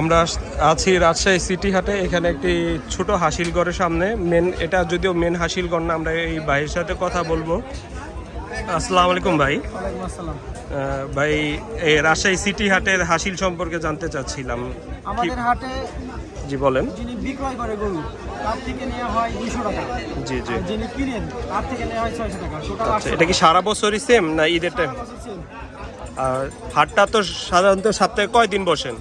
আমরা আছি রাজশাহী সিটি হাটে। এখানে একটি ছোট হাসিলগড়ের সামনে। মেন এটা যদিও মেন হাসিলগড় না আমরা এই ভাইয়ের সাথে কথা বলব। আসসালামু আলাইকুম ভাই। আসসালাম। ভাই এই রাজশাহী সিটি হাটের হাসিল সম্পর্কে জানতে চাচ্ছিলাম। আমাদের হাটে জি বলেন। যিনি বিক্রয় করে গরু তার থেকে নেওয়া হয় দুশো টাকা। জি জি। যিনি কিনেন তার থেকে নেওয়া হয় ছয়শো টাকা। টোটাল আচ্ছা এটা কি সারা বছরই সেম না ঈদের টাইম আর হাটটা তো সাধারণত সপ্তাহে কয় দিন বসেন?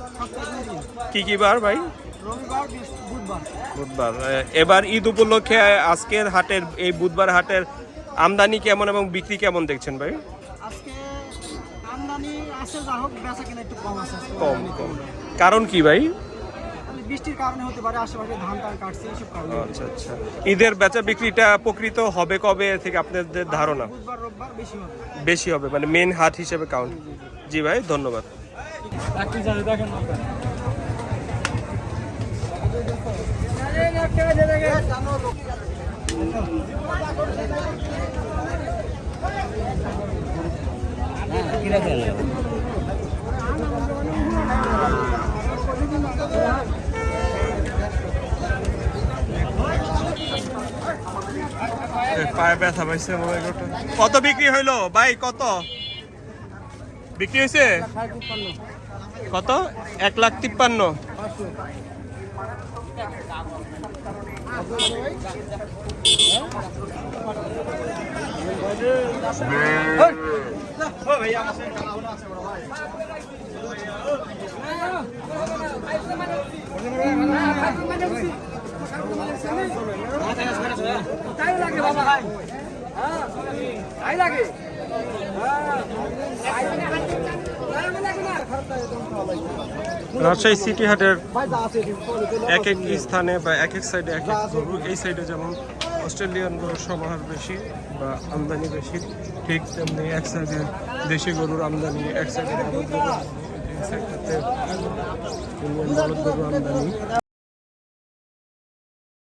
কি কি বার ভাই? বুধবার। এবার ঈদ উপলক্ষে আজকের হাটের এই বুধবার হাটের আমদানি কেমন এবং বিক্রি কেমন দেখছেন ভাই? কম কম কারণ কি ভাই? বৃষ্টির কারণে হতে পারে আশেপাশে ধান টান কাটছে এইসব কারণে। আচ্ছা আচ্ছা। ঈদের বেচা বিক্রিটা প্রকৃত হবে কবে থেকে আপনাদের ধারণা? বুধবার রোববার বেশি হবে। বেশি হবে মানে মেন হাট হিসেবে কাউন্ট জি ভাই ধন্যবাদ। পায়ে ব্যথা পাইছে। কত বিক্রি হইল? ভাই কত? বিক্রি হয়েছে কত? এক লাখ তিপ্পান্ন। তাই লাগে বাবা ভাই হ্যাঁ তাই লাগে হ্যাঁ। রাজশাহী সিটি হাটের এক এক স্থানে বা এক এক সাইডে এক এক গরু। এই সাইডে যেমন অস্ট্রেলিয়ান গরুর সমাহার বেশি বা আমদানি বেশি ঠিক তেমনি এক সাইডে দেশি গরুর আমদানি এক সাইডে আমদানি, আমদানি।